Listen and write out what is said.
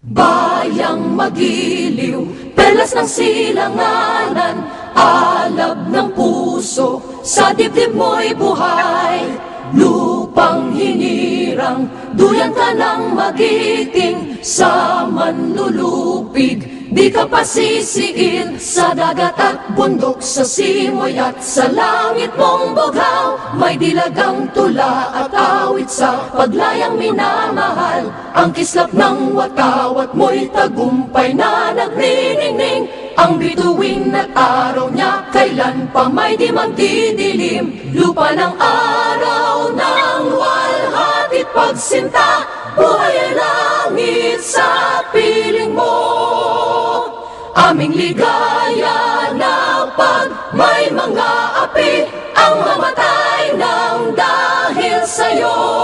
Bayang magiliw, perlas ng silanganan, alab ng puso, sa dibdib mo'y buhay. Lupang hinirang, duyan ka ng magiting, sa manlulupig, Di ka pasisiin sa dagat at bundok Sa simoy at sa langit mong bughaw. May dilagang tula at awit sa paglayang minamahal. Ang kislap ng watawat mo'y tagumpay na nagniningning. Ang bituin at araw niya kailan pa may di magdidilim. Lupa ng araw ng walhati pagsinta Buhay ay langit sa Aming ligaya na pag may mga api Ang mamatay ng dahil sa'yo